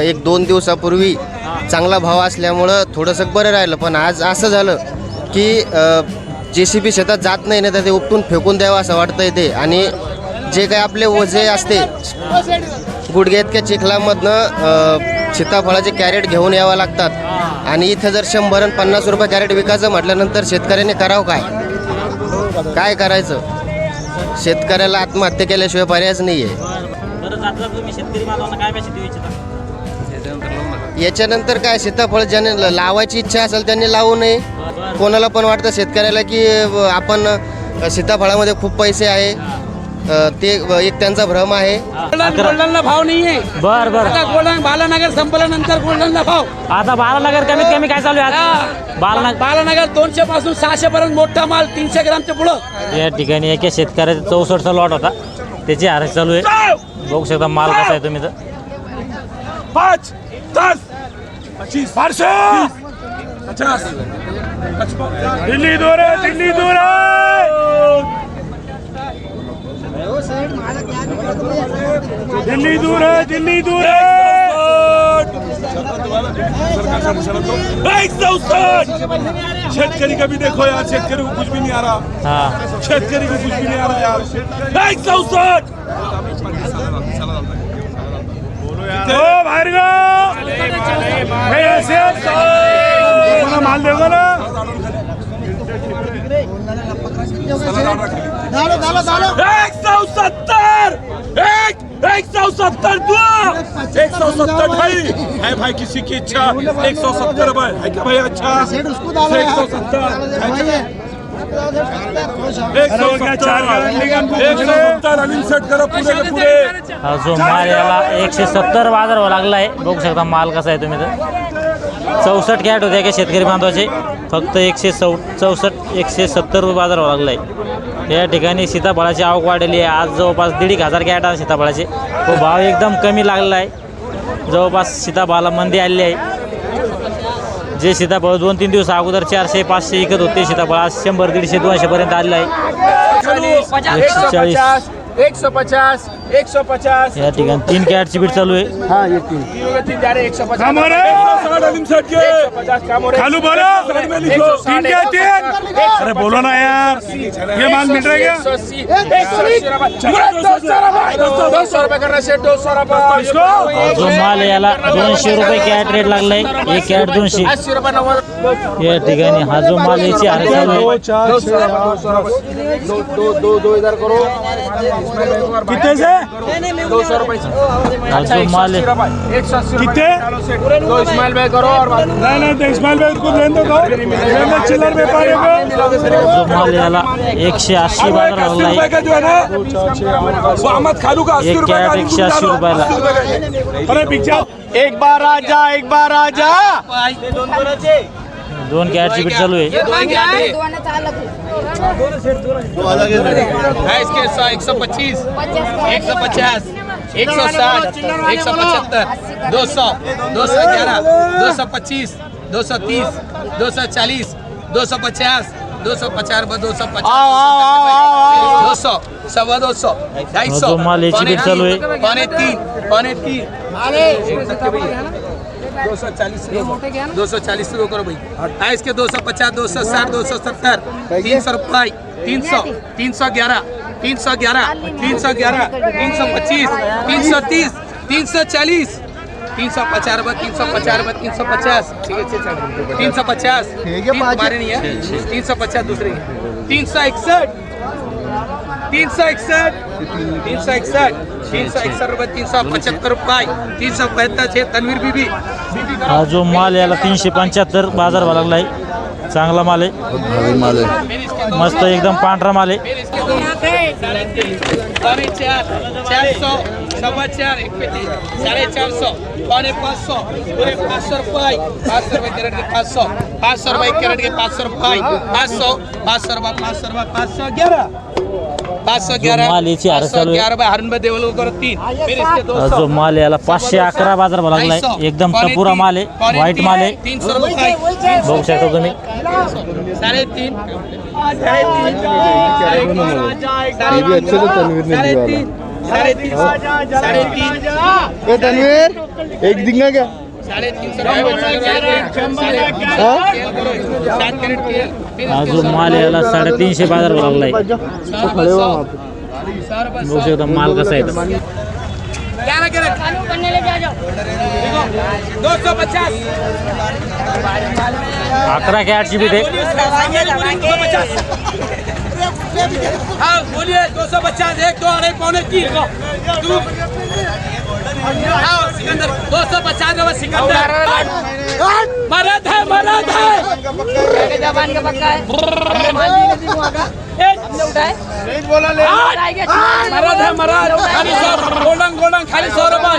एक दोन दिवसापूर्वी चांगला भाव असल्यामुळं थोडंसं बरं राहिलं. पण आज असं झालं की जे सी बी शेतात जात नाही ना तर ते उपटून फेकून द्यावं असं वाटतं ते. आणि जे काही आपले ओझे असते गुडघे इतक्या चिखलामधनं सीताफळाचे कॅरेट घेऊन यावं लागतात. आणि इथं जर शंभर आणि पन्नास रुपये कॅरेट विकायचं म्हटल्यानंतर शेतकऱ्याने करावं काय? काय करायचं? शेतकऱ्याला आत्महत्या केल्याशिवाय पर्यायच नाही आहे याच्यानंतर काय सीताफळ ज्याने ल- लावायची इच्छा असेल त्यांनी लावू नये. कोणाला पण वाटतं शेतकऱ्याला की अ, आपण अ, सीताफळामध्ये खूप पैसे आहे. अ, ते अ, एक त्यांचा भ्रम आहे. गोल्डनला भाव नाहीये. बर बर. आता गोल्डन बालानगर संपल्यानंतर गोल्डनला भाव. आता बालानगर कमीत कमी काय चालू आहे आज? बालानगर बालानगर दोनशे पासून सहाशे पर्यंत मोठा माल तीनशे ग्रामच्या पुढं. या ठिकाणी एका शेतकऱ्याचा चौसष्टचा लॉट होता. त्याची हारास चालू आहे. बघू शकता माल कसा आहे तुम्ही तर. पाँच दस पच्चीस पाँच पचास. दिल्ली दूर है दिल्ली दूर है दिल्ली दूर है दिल्ली दूर है एक सौ साठ शेतकरी का भी देखो यार शेतकरी को कुछ भी नहीं आ रहा. हा. शेतकरी को कुछ भी नहीं आ रहा यार. एक सौ साठ ओ माल देऊ ना? एक सौ सत्तर! एक एक सौ सत्तर दो एक सौ सत्तर भाई। है भाई किसी की इच्छा। एक सौ सत्तर भाई। है क्या भाई अच्छा? एक सौ सत्तर। हा जो माल याला एकशे सत्तर बाजार व्हावा लागला आहे बघू शकता माल कसा आहे तुम्ही तर. चौसष्ट कॅट होते का शेतकरी बांधवाचे. फक्त एकशे चौ चौसष्ट एकशे सत्तर रुपये बाजार व्हावा लागला आहे या ठिकाणी सीताफळाची आवक वाढलेली आहे. आज जवळपास दीड एक हजार कॅट आहे सीताफळाचे. तो भाव एकदम कमी लागलेला आहे. जवळपास सीताफळाला मंदी आलेली आहे. जे सीताफळ दोन तीन दिवस अगोदर चारशे पाचशे विकत होते सीताफळ आज शंभर दीडशे दोनशे पर्यंत आलेलं आहे. एकशे चाळीस. एक सौ पचास. एक सौ पचास या ठिकाणी तीन कॅटची बीट चालू आहे सौ पचास काम हो खालू बोलो तीन क्या तीन अरे बोलो ना यार ये माल मिल रहा है क्या दो सौ रुपये करना सेट दो सौ हा जो माल आहे याला दोनशे रुपये कॅट रेट लागलाय एक कॅट दोनशे अस्सी रुपये नव्वद या ठिकाणी हा जो माल याची हार चालू आहे दो सौ दो दो दो दो दो इधर करो कितने से दो सौ रुपये जो माल आहे. एक सौ अस्सी रुपये. कितने? डालो सेट। दो इस्माइल भाई करो और बाकी नहीं नहीं तो इस्माइल भाई को लेने दो लेने चिल्लर व्यापारी को? जो माल याला एकशे एक बाजार अस्सी लागलाय रुपए का जो है ना वो अहमद खालू का? अस्सी एक रुपए का कैट एकशे रुपयाला. अरे पिक्चर. एक बार आजा एक बार आजा दोन कॅटची बीट चालू आहे इसके एक सौ पच्चीस एक सौ पचास एक सौ साठ एक सौ पचहत्तर दो सौ दो सौ ग्यारह दो सौ पच्चीस दो सौ तीस दो सौ चालीस दो सौ पचास दो सौ पचास दो सौ पचास दो सौ सवा दो सौ ढाई सौ पौने तीन पौने तीन दो सौ चालीस दो सौ चालीस किलो करो भाई हाँ इसके दो सौ पचास दो सौ साठ दो सौ सत्तर तीन सौ रुपये तीन सौ तीन सौ ग्यारह तीन सौ ग्यारह तीन सौ ग्यारह तीन सौ पच्चीस तीन सौ तीस तीन सौ चालीस तीन सौ पचास रुपये तीन सौ पचास रुपये तीन सौ पचास तीन सौ पचास तीन हमारे नहीं है तीन सौ पचास दूसरे तीन सौ इकसठ तीन सौ इकसठ तीन सौ इकसठ तीन सौ इकसठ रुपये तीन सौ पचहत्तर रुपये. तीन सौ पैंतालीस है तनवीर बीबी. बीबी का हा जो माल याला तीनशे पंच्याहत्तर बाजार व्हावा लागलाय. चांगला माल आहे. मस्त एकदम पांढरा माल आहे. पौने चार चार सौ सवा चार एक पे तीन साढ़े चार सौ पौने पाँच सौ पूरे पाँच सौ रुपये. पाँच सौ रुपये कैरेट के पाँच सौ पाँच सौ रुपये कैरेट के पाँच सौ रुपये. पाँच सौ पाँच सौ रुपये पाँच सौ रुपये पाँच सौ ग्यारह पाँच सौ ग्यारह माल याची पाँच हार सौ चालू आहे. ग्यारह बाय हरण देवल करो तीन फिर इसके दो हा सौ जो माल याला पाचशे अकरा बाजार व्हावा लागलाय एकदम टपुरा माल आहे व्हाईट माल आहे तीन सौ रुपये बघू शकता तुम्ही साढ़े तीन साढ़े तीन साढ़े तीन साढ़े तीन साढ़े तीन साढ़े तीन ए तन्वीर एक दिंगा क्या साढ़े तीन सौ सात कैरेट तेल हा जो माल आहे याला साडेतीनशे बाजार भाव लागलाय बघू शकता माल कसा आहे तो. ग्यारह कैरेट दो सौ पचास अकरा कॅटची बी ते दो सौ पचास हाँ बोलिए दो सौ पचास एक दो अढ़ाई पौने तीन दो हाँ सिकंदर दो सौ पचास रुपये सिकंदर मरद है मरद है आठ! मरद है मरद खाली सौ गोल्डन गोल्डन खाली सौ रुपये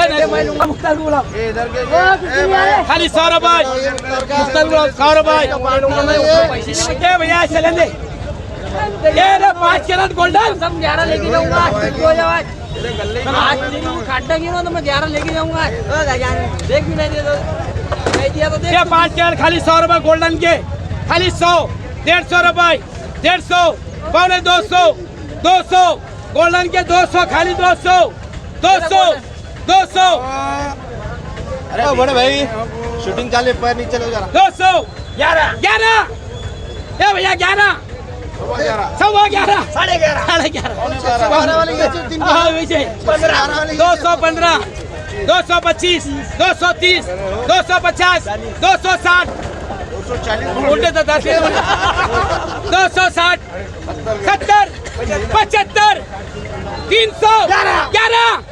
ए, नहीं, मुख्तार गुलाब खाली सौ रुपये मुख्तार गुलाब सौ रुपये ए भैया चलें दे ये रे पाँच कैरेट गोल्डन सब ग्यारह लेके जाऊंगा हो जाओ आज आज खाटा गिरो तो मैं ग्यारह लेके जाऊंगा ओ, जाने। देख भी नहीं दे दो नहीं दिया तो देख ये पाँच कैरेट खाली सौ रुपये गोल्डन के। खाली सौ डेढ़ सौ रुपये डेढ़ सौ पौने दो सौ दो सौ गोल्डन के दो सौ खाली दो सौ दो सौ दो सौ। अरे बड़े भाई शूटिंग चाले पैर नीचे लो जरा। दो सौ। ग्यारह ग्यारह। ए भैया ग्यारह। सवा ग्यारह। साढ़े ग्यारह। साढ़े ग्यारह। हाँ, विजय दो सौ पंद्रह। दो सौ पच्चीस। दो सौ तीस। दो सौ पचास। दो सौ साठ। उल्टे तो दस। दो सौ साठ। सत्तर। पचहत्तर। तीन सौ। ग्यारह।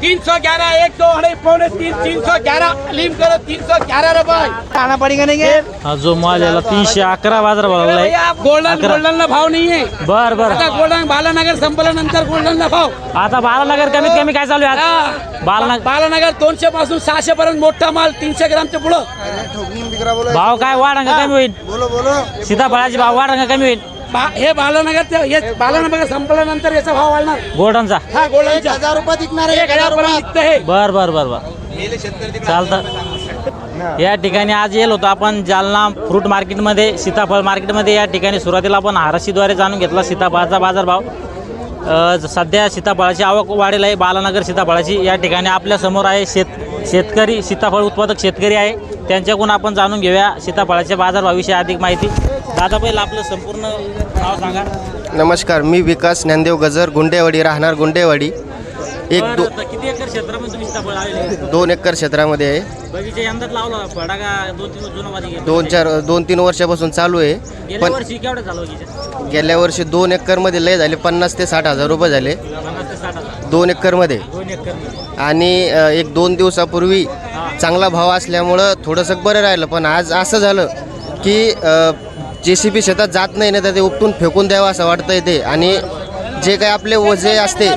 तीन सौ ग्यारह एक दो अढ़ाई पौने तीन तीन सौ ग्यारह लीम करो तीन सौ ग्यारह रुपये आना पड़ेगा नहीं हा जो माल याला तीनशे अकरा बाजार भाव लागलाय गोल्डन अकरा. गोल्डनला भाव नाहीये. बर बर. आता गोल्डन बालानगर संपल्यानंतर गोल्डनला भाव. आता बालानगर कमीत कमी काय चालू आहे हा. आज बालानगर बालानगर दोनशे पासून सहाशे पर्यंत मोठा माल तीनशे ग्रामच्या पुढं. ठोकून बिकरा बोलो भाव काय वाढांगा कमी होईल? बोलो बोलो सीताफळाचे भाव वाढांगा कमी होईल. बा- हे बालानगर हे बालानगर संपल्यानंतर याचा भाव वाढणार. गोल्डनचा हा गोल्डनचा हजार रुपये दिखणार एक हजार पर्यंत विकतं हे. बर बर बर बर. चालतं. या ठिकाणी आज येलो होतो आपण जालना फ्रूट मार्केटमध्ये सीताफळ मार्केटमध्ये या ठिकाणी सुरुवातीला आपण हारशीद्वारे जाणून घेतला सीताफळाचा बाजारभाव. अ, ज- सध्या सीताफळाची आवक वाढेल आहे बालानगर सीताफळाची. या ठिकाणी आपल्यासमोर आहे शेत शेतकरी सीताफळ उत्पादक शेतकरी आहे. त्यांच्याकडून आपण जाणून घेऊया सीताफळाच्या बाजारभावाविषयी अधिक माहिती. दादा आपलं संपूर्ण नाव सांगा. नमस्कार मी विकास ज्ञानदेव गजर गुंडेवाडी राहणार गुंडेवाडी. एक दो बरं, तर किती एकर क्षेत्रामध्ये तुम्ही सीताफळ लावले दोन एकर क्षेत्रामध्ये आहे. बगीचा यंदाच लावला फळा का दोन तीन जुनं मध्ये दोन चार दोन तीन वर्षापासून चालू आहे. गेल्या पण वर्षी केवढं झालं बगीचा? गेल्या वर्षी दोन एकरमध्ये लय झाले पन्नास ते साठ हजार रुपये झाले. पन्नास ते साठ हजार. दोन एकरमध्ये. दोन एकर आणि अ, एक दोन दिवसापूर्वी चांगला भाव असल्यामुळं थोडंसं बरं राहिलं पण आज असं झालं की जे सी बी शेतात जात नाही ना तर ते उपटून फेकून द्यावं असं वाटतं ते. आणि जे काही आपले वजे असते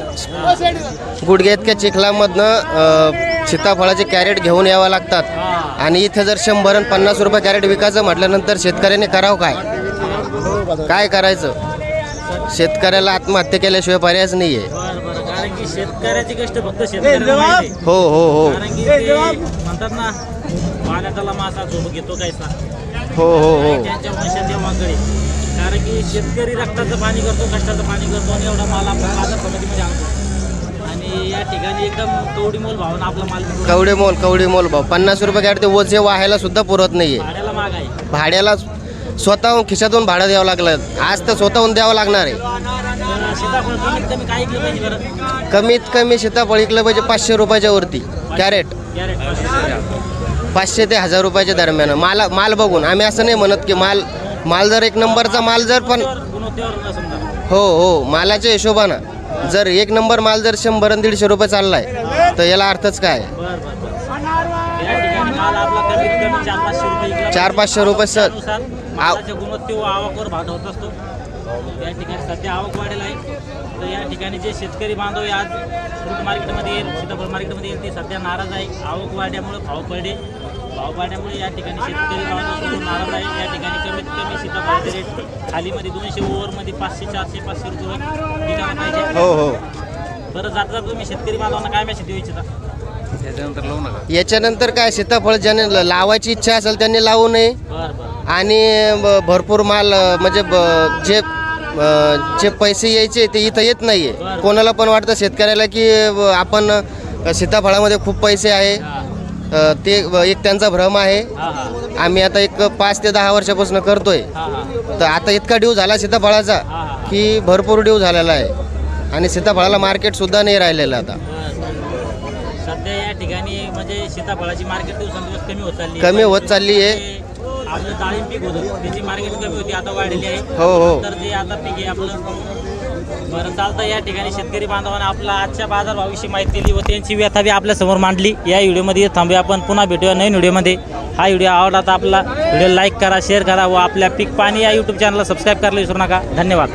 गुडघ्या इतक्या चिखलामधनं सीताफळाचे कॅरेट घेऊन यावं लागतात. आणि इथं जर शंभर आणि पन्नास रुपये कॅरेट विकायचं म्हटल्यानंतर शेतकऱ्याने करावं काय? काय करायचं? शेतकऱ्याला आत्महत्या केल्याशिवाय पर्यायच नाही आहे बरं बरं कारण की शेतकऱ्याचे कष्ट फक्त शेतकऱ्याला माहिती आहे. हो हो हो. कारण की ते म्हणतात ना पाण्यातला मासा झोप घेतो कायसा हो हो हो. त्यांच्या वाकडे कारण की शेतकरी रक्ताचं पाणी करतो कष्टाचं पाणी करतो आणि एवढा माल आपण बाजार समितीमध्ये आणतो. आणि या ठिकाणी एकदम कवडी मोल भावना आपला माल कवडे मोल कवडे मोल भाव. पन्नास रुपये कॅरेट ते ओझे वाहायला सुद्धा पुरत नाहीये. भाड्याला माग आहे. भाड्याला स्वतःहून खिशातून भाडं द्यावं लागलं. आज तर स्वतःहून द्यावं लागणार आहे. तर सीताफळ कमीत कमी काय ऐकलं पाहिजे बरं? कमीत कमी सीताफळ पाहिजे पाचशे रुपयाच्या वरती. कॅरेट. कॅरेट पाचशे ते हजार रुपयाच्या दरम्यान. माल माल बघून. आम्ही असं नाही म्हणत की माल माल जर एक नंबरचा माल जर पण हो हो. मालाच्या हिशोबानं. जर एक नंबर माल जर शंभर आणि दीडशे रुपये चाललाय तर याला अर्थच काय? चार पाचशे रुपये सर. गुणवत्तेवर भाग होत असतो. या ठिकाणी सध्या आवक वाढेल आहे. तर या ठिकाणी जे शेतकरी बांधव आज फ्रूट मार्केटमध्ये येईल सीताफळ मार्केटमध्ये येईल ते सध्या नाराज आहे. आवक वाढल्यामुळे भाव पडले. भाव वाढल्यामुळे या ठिकाणी शेतकरी बांधव सुद्धा नाराज आहे. या ठिकाणी कमीत कमी सीताफळाचे रेट खालीमध्ये दोनशे ओव्हरमध्ये पाचशे चारशे पाचशे रुपये पाहिजे. हो हो. बरं जात जात तुम्ही शेतकरी बांधवांना काय मेसेज देऊ इच्छिता? याच्यानंतर काय सीताफळ ज्याने ल- लावायची इच्छा असेल त्यांनी लावू नये. बरं बरं. आणि ब- भरपूर माल म्हणजे ब- जे अ, जे पैसे यायचे ते इथं येत नाही आहे कोणाला पण वाटतं शेतकऱ्याला की अ, आपण अ, सीताफळामध्ये खूप पैसे आहे. अ, ते अ, एक त्यांचा भ्रम आहे. आम्ही आता एक पाच ते दहा वर्षापासून करतोय. तर आता इतका ड्यू झाला सीताफळाचा की भरपूर ड्यू झालेला आहे. आणि सीताफळाला मार्केटसुद्धा नाही राहिलेलं आता. सध्या या ठिकाणी म्हणजे सीताफळाची मार्केट दिवसेंदिवस कमी होत चालली कमी होत चालली आहे. आपलं डाळिंब पीक होतं. त्याची मार्केट कमी होती आता वाढलेली आहे. हो, हो. तर जे आता पीक आहे आपलं बरं चालतं या ठिकाणी शेतकरी बांधवांना आपला आजच्या बाजारभावाविषयी माहिती दिली व त्यांची व्यथा बी आपल्यासमोर मांडली. या व्हिडिओमध्ये थांबूया आपण. पुन्हा भेटूया नवीन व्हिडिओमध्ये. हा व्हिडिओ आवडला तर आपला व्हिडिओ लाईक करा शेअर करा व आपल्या पीक पाणी या यूट्यूब चॅनलला सबस्क्राईब करायला विसरू नका. धन्यवाद.